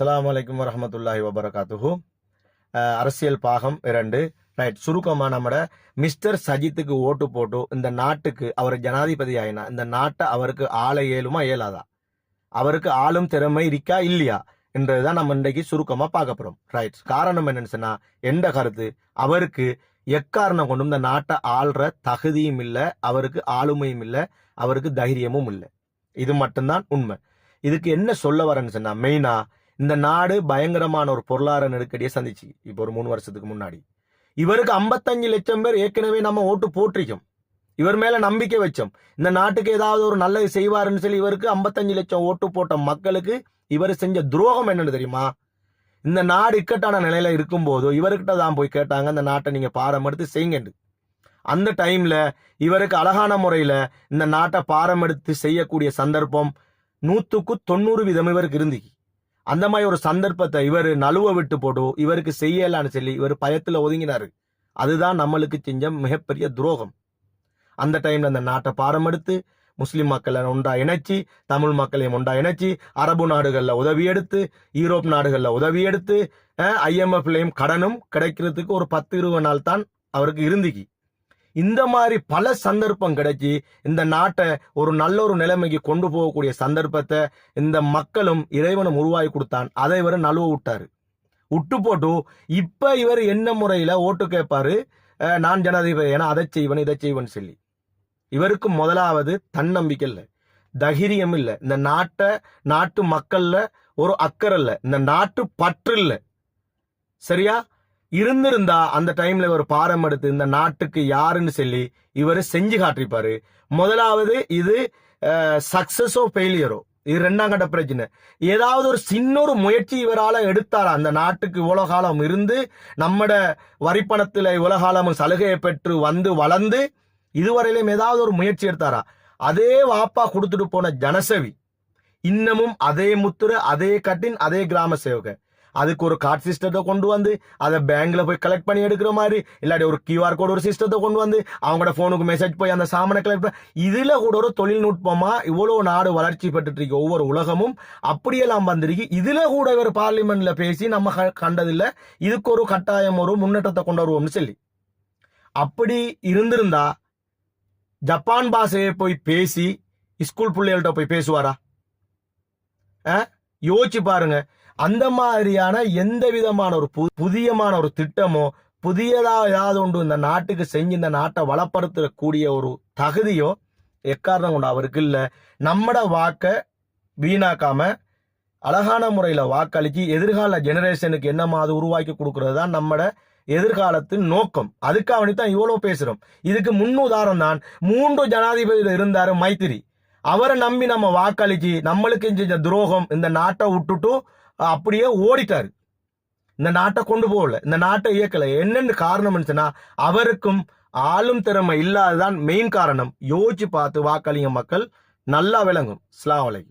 அஸ்லாம் வலைக்கம் வரமத்துல்லாஹி வபரகாத்துஹு. அரசியல் பாகம் இரண்டு. ரைட் சுருக்கமா நம்மட மிஸ்டர் சஜித்துக்கு ஓட்டு போட்டு இந்த நாட்டுக்கு அவர் ஜனாதிபதி ஆயினா இந்த நாட்டை அவருக்கு ஆள இயலுமா இயலாதா அவருக்கு ஆளும் திறமை இருக்கா இல்லையா? என்றதுதான் நம்ம இன்றைக்கு சுருக்கமா பார்க்க போறோம். ரைட் காரணம் என்னன்னு சொன்னா எந்த கருத்து? அவருக்கு எக்காரணம் கொண்டும் இந்த நாட்டை ஆள்ற தகுதியும் இல்லை அவருக்கு ஆளுமையும் இல்லை அவருக்கு தைரியமும் இல்லை. இது மட்டும்தான் உண்மை. இதுக்கு என்ன சொல்ல வரேன்னு சொன்னா மெயினா இந்த நாடு பயங்கரமான ஒரு பொருளாதார நெருக்கடியை சந்திச்சு. இப்போ ஒரு மூணு வருஷத்துக்கு முன்னாடி. இவருக்கு 55 லட்சம் பேர் ஏற்கனவே நம்ம ஓட்டு போட்டிருக்கோம். இவர் மேல நம்பிக்கை வச்சோம். இந்த நாட்டுக்கு ஏதாவது ஒரு நல்லது செய்வாருன்னு சொல்லி இவருக்கு 55 லட்சம் ஓட்டு போட்ட மக்களுக்கு இவர் செஞ்ச துரோகம் என்னன்னு தெரியுமா? இந்த நாடு இக்கட்டான நிலையில இருக்கும்போது இவர்கிட்ட தான் போய் கேட்டாங்க இந்த நாட்டை நீங்க பாரம் எடுத்து செய்யுங்கன்னு. அந்த டைம்ல இவருக்கு அழகான முறையில இந்த நாட்டை பாரம் எடுத்து செய்யக்கூடிய சந்தர்ப்பம் நூத்துக்கு தொண்ணூறு வீதம் இவருக்கு இருந்துச்சு. அந்த மாதிரி ஒரு சந்தர்ப்பத்தை இவர் நழுவ விட்டு போடும் இவருக்கு செய்யலான்னு சொல்லி இவர் பயத்துல ஒதுங்கினாரு. அதுதான் நம்மளுக்கு செஞ்ச மிகப்பெரிய துரோகம். அந்த டைம்ல அந்த நாட்டை பாரம் எடுத்து முஸ்லிம் மக்களை ஒன்றா இணைச்சி தமிழ் மக்களையும் ஒன்றா இணைச்சி அரபு நாடுகளில் உதவி எடுத்து யூரோப் நாடுகளில் உதவி எடுத்து ஐஎம்எஃப்லையும் கடனும் கிடைக்கிறதுக்கு ஒரு பத்து இருபது நாள் தான் அவருக்கு இருந்துக்கு. இந்த மாதிரி பல சந்தர்ப்பம் கிடைச்சி இந்த நாட்டை ஒரு நல்ல ஒரு நிலைமைக்கு கொண்டு போகக்கூடிய சந்தர்ப்பத்தை இந்த மக்களும் இறைவனும் உருவாகி கொடுத்தான். அதை இவர் நழுவ விட்டாரு. விட்டு போட்டு இப்ப இவர் என்ன முறையில ஓட்டு கேட்பாரு? அஹ், நான் ஜனாதிபதி ஏன்னா அதை செய்வன் இதை செய்வன் சொல்லி. இவருக்கு முதலாவது தன்னம்பிக்கை இல்லை. தைரியம் இல்லை. இந்த நாட்டை நாட்டு மக்கள்ல ஒரு அக்கறை இல்லை. இந்த நாட்டு பற்று இல்லை. சரியா? இருந்திருந்தா அந்த டைம்ல இவர் பாரம் எடுத்து இந்த நாட்டுக்கு யாருன்னு சொல்லி இவர் செஞ்சு காட்டிருப்பாரு முதலாவது இது சக்சஸோ ஃபெயிலியரோ இது ரெண்டாம் கட்ட பிரச்சனை. ஏதாவது ஒரு சின்ன ஒரு முயற்சி இவரால எடுத்தாரா? அந்த நாட்டுக்கு இவ்வளவு காலம் இருந்து நம்மட வரிப்பணத்துல இவ்வளவு காலம் சலுகையை பெற்று வந்து வளர்ந்து இதுவரையிலும் ஏதாவது ஒரு முயற்சி எடுத்தாரா? அதே வாப்பா கொடுத்துட்டு போன ஜனசவி. இன்னமும் அதே முத்துர அதே கட்டின் அதே கிராம சேவக அதுக்கு ஒரு கார்டு சிஸ்டத்தை கொண்டு வந்து அதை பேங்க்ல போய் கலெக்ட் பண்ணி எடுக்கிற மாதிரி இல்லாட்டி ஒரு கியூஆர் கோடு ஒரு சிஸ்டத்தை கொண்டு வந்து அவங்களோட போனுக்கு மெசேஜ் போய் அந்த சாமனை கலெக்ட் பண்ண இதுல கூட ஒரு தொழில்நுட்பமா இவ்வளவு நாடு வளர்ச்சி பெற்றுட்டு இருக்கு ஒவ்வொரு உலகமும். அப்படியெல்லாம் வந்திருக்கு. இதுல கூட இவர் பார்லிமெண்ட்ல பேசி நம்ம க- இதுக்கு ஒரு கட்டாயம் ஒரு முன்னேற்றத்தை கொண்டு வருவோம்னு சொல்லி. அப்படி இருந்திருந்தா ஜப்பான் பாஷையை போய் பேசி ஸ்கூல் பிள்ளைகள்கிட்ட போய் பேசுவாரா? யோசிச்சு பாருங்க. அந்த மாதிரியான எந்த விதமான ஒரு பு- புதியமான ஒரு திட்டமோ புதியதாக ஏதாவது ஒன்று இந்த நாட்டுக்கு செஞ்சு இந்த நாட்டை வளப்படுத்தக்கூடிய ஒரு தகுதியோ எக்காரணம் கொண்டு அவருக்கு இல்லை. நம்மட வாக்கை வீணாக்காம அழகான முறையில் வாக்களித்து எதிர்கால ஜெனரேஷனுக்கு என்ன மாதிரி உருவாக்கி கொடுக்கறது தான் நம்மட எதிர்காலத்தின் நோக்கம். அதுக்காக தான் இவ்வளோ பேசுகிறோம் இதுக்கு முன்னுதாரணம் தான் மூன்று ஜனாதிபதியில் இருந்தார் மைத்திரி. அவரை நம்பி நம்ம வாக்களித்து நம்மளுக்கு செஞ்ச துரோகம் இந்த நாட்டை விட்டுட்டும் அப்படியே ஓடிட்டாரு. இந்த நாட்டை கொண்டு போகல இந்த நாட்டை இயக்கலை. என்னென்னு காரணம் இருந்துச்சுன்னா அவருக்கும் ஆளும் திறமை இல்லாததான் மெயின் காரணம். யோசிச்சு பார்த்து வாக்களிங்க மக்கள் நல்லா விளங்கும். அஸ்ஸலாமு